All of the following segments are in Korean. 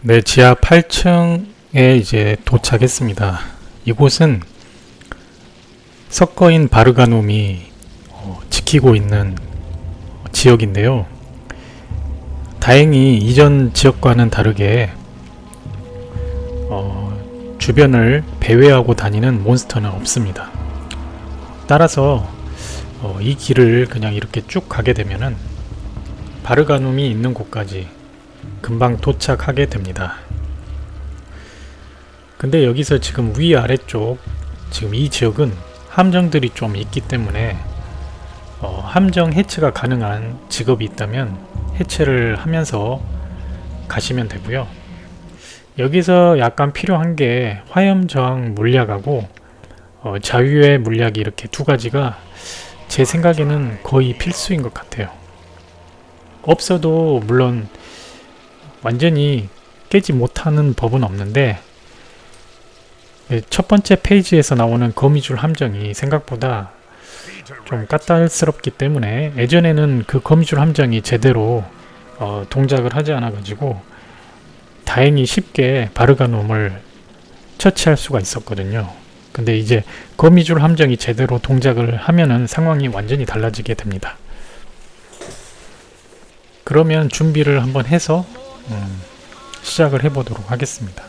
네, 지하 8층에 이제 도착했습니다. 이곳은 석거인 바르가놈이 어, 지키고 있는 지역인데요. 다행히 이전 지역과는 다르게 어, 주변을 배회하고 다니는 몬스터는 없습니다. 따라서 어, 이 길을 그냥 이렇게 쭉 가게 되면은 바르가눔이 있는 곳까지 금방 도착하게 됩니다. 근데 여기서 지금 위아래쪽 지금 이 지역은 함정들이 좀 있기 때문에 어, 함정 해체가 가능한 직업이 있다면 해체를 하면서 가시면 되고요. 여기서 약간 필요한 게 화염 저항 물약하고 어, 자유의 물약이 이렇게 두 가지가 제 생각에는 거의 필수인 것 같아요. 없어도 물론 완전히 깨지 못하는 법은 없는데 예, 첫 번째 페이지에서 나오는 거미줄 함정이 생각보다 좀 까탈스럽기 때문에 예전에는 그 거미줄 함정이 제대로 어, 동작을 하지 않아 가지고 다행히 쉽게 바르가놈을 처치할 수가 있었거든요. 근데 이제 거미줄 함정이 제대로 동작을 하면은 상황이 완전히 달라지게 됩니다. 그러면 준비를 한번 해서 음, 시작을 해보도록 하겠습니다.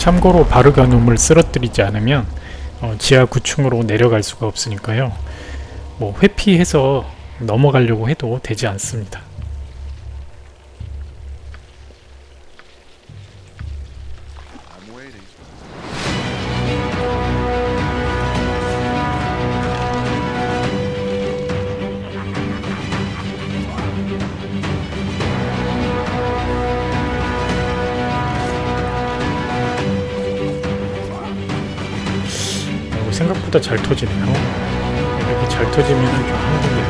참고로 바르가눔을 쓰러뜨리지 않으면 어, 지하 9층으로 내려갈 수가 없으니까요. 뭐 회피해서 넘어가려고 해도 되지 않습니다. 생각보다 잘 터지네요. 이렇게 잘 터지면 좀 힘들겠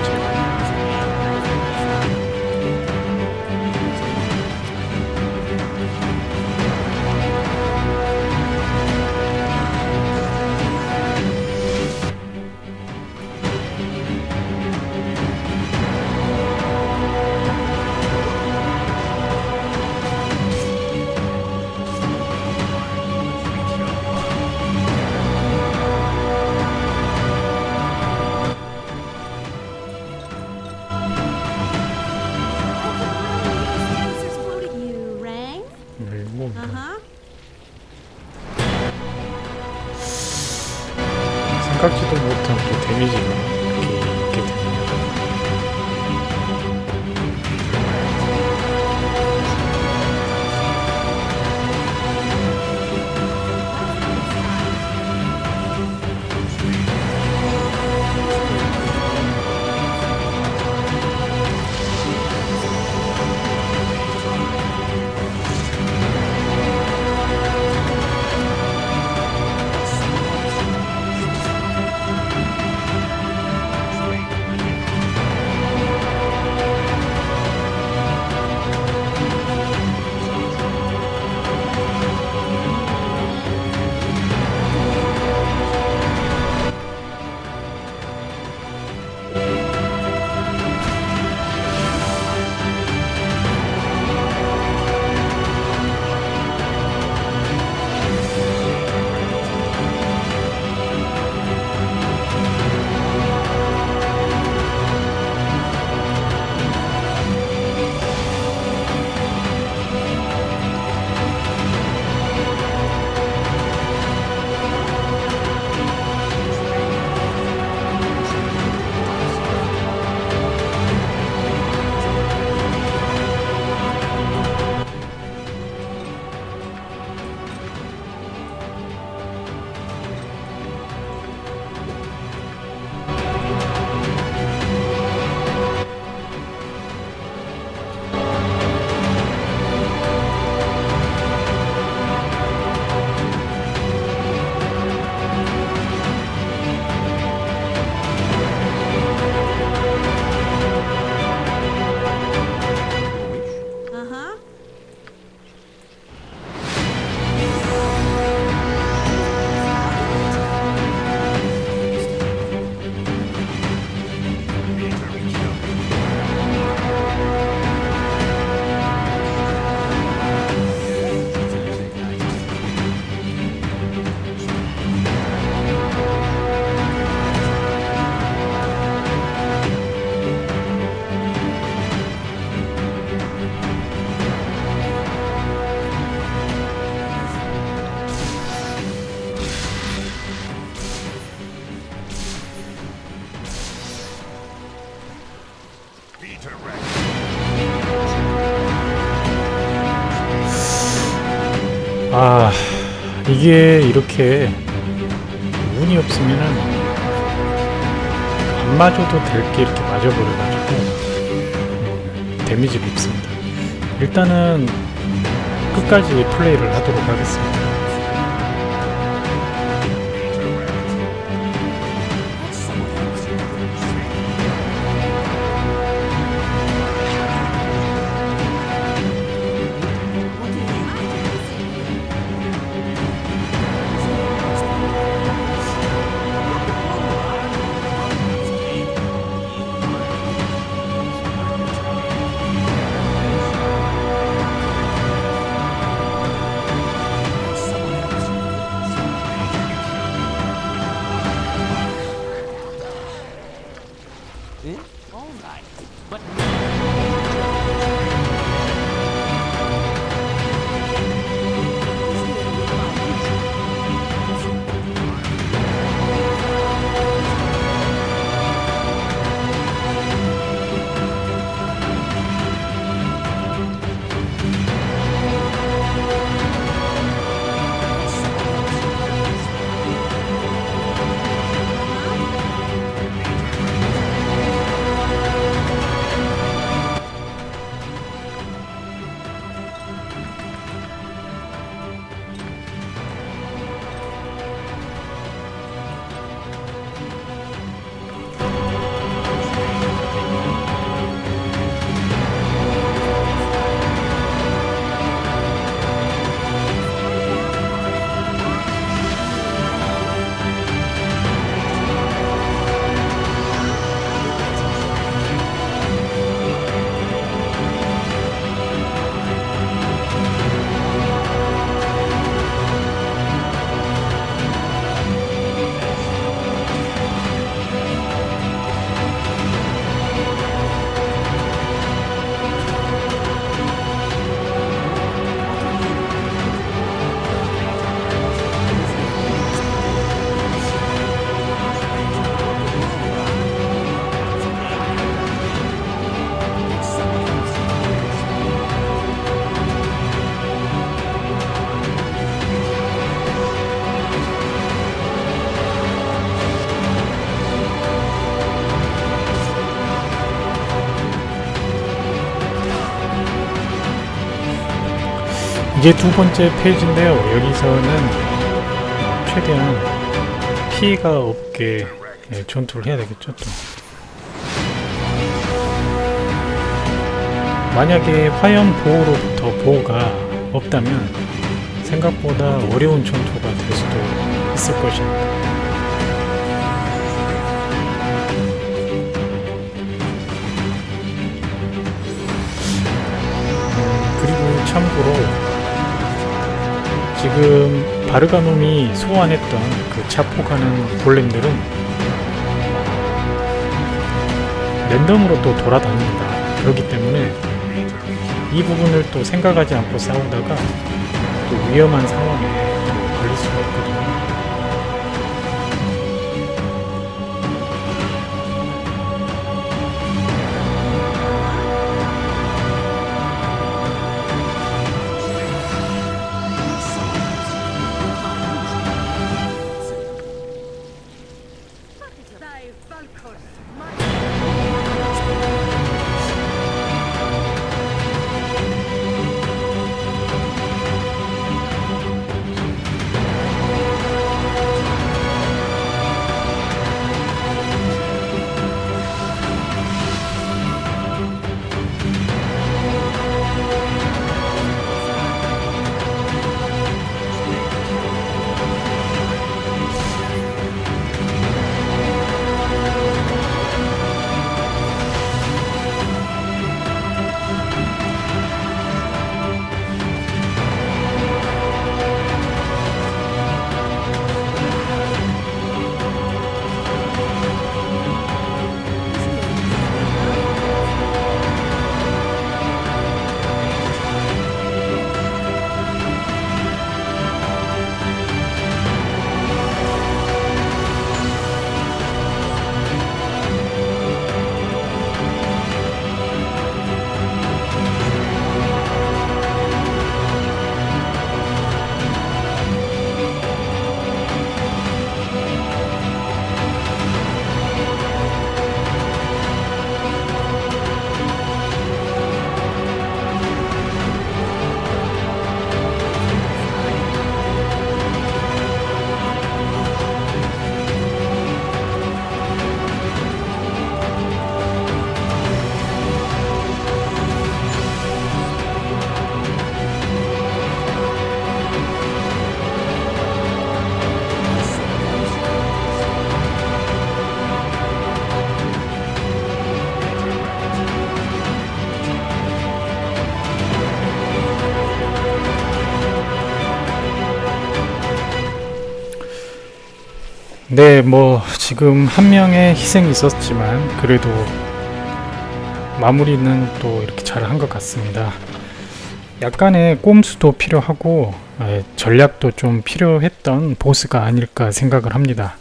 이렇게 운이 없으면은 안 맞아도 될 게 이렇게 맞아버려가지고 음, 데미지가 입습니다. 일단은 끝까지 플레이를 하도록 하겠습니다. 이제 두 번째 페이지인데요. 여기서는 최대한 피해가 없게 예, 전투를 해야 되겠죠. 또. 만약에 화염 보호로부터 보호가 없다면 생각보다 어려운 전투가 될 수도 있을 것입니다. 음, 그리고 참고로 지금 바르가놈이 소환했던 그 자폭하는 골렘들은 랜덤으로 또 돌아다닙니다. 그렇기 때문에 이 부분을 또 생각하지 않고 싸우다가 또 위험한 상황에 또 걸릴 수가 있거든요. 네, 뭐 지금 한 명의 희생이 있었지만 그래도 마무리는 또 이렇게 잘 한 것 같습니다. 약간의 꼼수도 필요하고 예, 전략도 좀 필요했던 보스가 아닐까 생각을 합니다.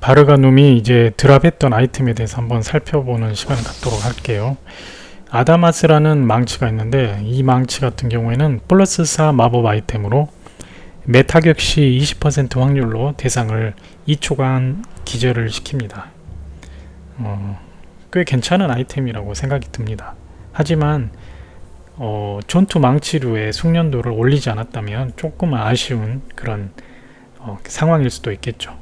바르가눔이 이제 드랍했던 아이템에 대해서 한번 살펴보는 시간을 갖도록 할게요. 아다마스라는 망치가 있는데 이 망치 같은 경우에는 플러스 4 마법 아이템으로 매 타격 시 20% 확률로 대상을 2초간 기절을 시킵니다. 어, 꽤 괜찮은 아이템이라고 생각이 듭니다. 하지만 어, 전투 망치류의 숙련도를 올리지 않았다면 조금 아쉬운 그런 어, 상황일 수도 있겠죠.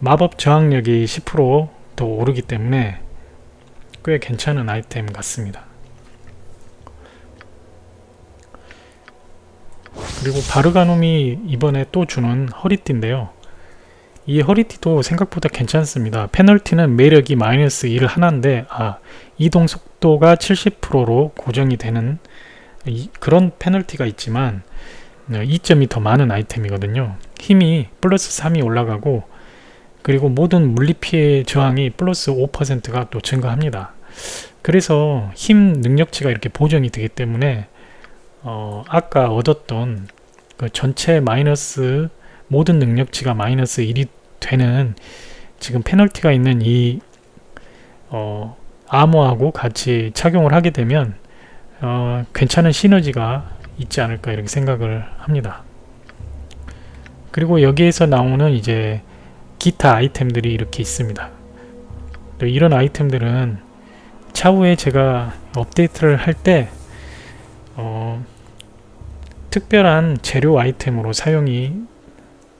마법 저항력이 10%더 오르기 때문에 꽤 괜찮은 아이템 같습니다. 그리고 바르가놈이 이번에 또 주는 허리띠인데요. 이 허리띠도 생각보다 괜찮습니다. 페널티는 매력이 마이너스 1 하나인데 아 이동 속도가 70%로 고정이 되는 이- 그런 페널티가 있지만 2점이 더 많은 아이템이거든요. 힘이 플러스 3이 올라가고 그리고 모든 물리 피해 저항이 플러스 5%가 또 증가합니다. 그래서 힘 능력치가 이렇게 보정이 되기 때문에 어, 아까 얻었던 그 전체 마이너스 모든 능력치가 마이너스 1이 되는 지금 페널티가 있는 이 어, 아머하고 같이 착용을 하게 되면 어, 괜찮은 시너지가 있지 않을까 이렇게 생각을 합니다. 그리고 여기에서 나오는 이제 기타 아이템들이 이렇게 있습니다. 또 이런 아이템들은 차후에 제가 업데이트를 할때 어, 특별한 재료 아이템으로 사용이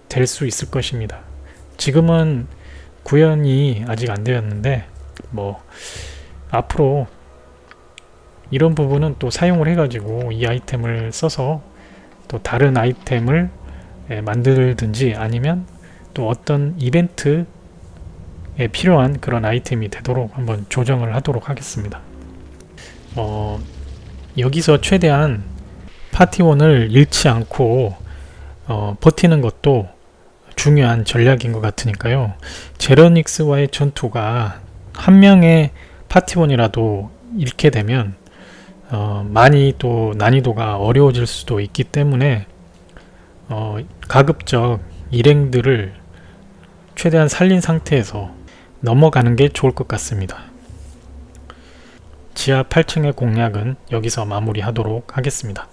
될 수 있을 것입니다. 지금은 구현이 아직 안 되었는데 뭐 앞으로 이런 부분은 또 사용을 해가지고 이 아이템을 써서 또 다른 아이템을 예, 만들든지 아니면 또 어떤 이벤트에 필요한 그런 아이템이 되도록 한번 조정을 하도록 하겠습니다. 어, 여기서 최대한 파티원을 잃지 않고 어, 버티는 것도 중요한 전략인 것 같으니까요. 제러닉스와의 전투가 한 명의 파티원이라도 잃게 되면 어, 많이 또 난이도가 어려워질 수도 있기 때문에 어, 가급적 일행들을 최대한 살린 상태에서 넘어가는 게 좋을 것 같습니다. 지하 8층의 공략은 여기서 마무리하도록 하겠습니다.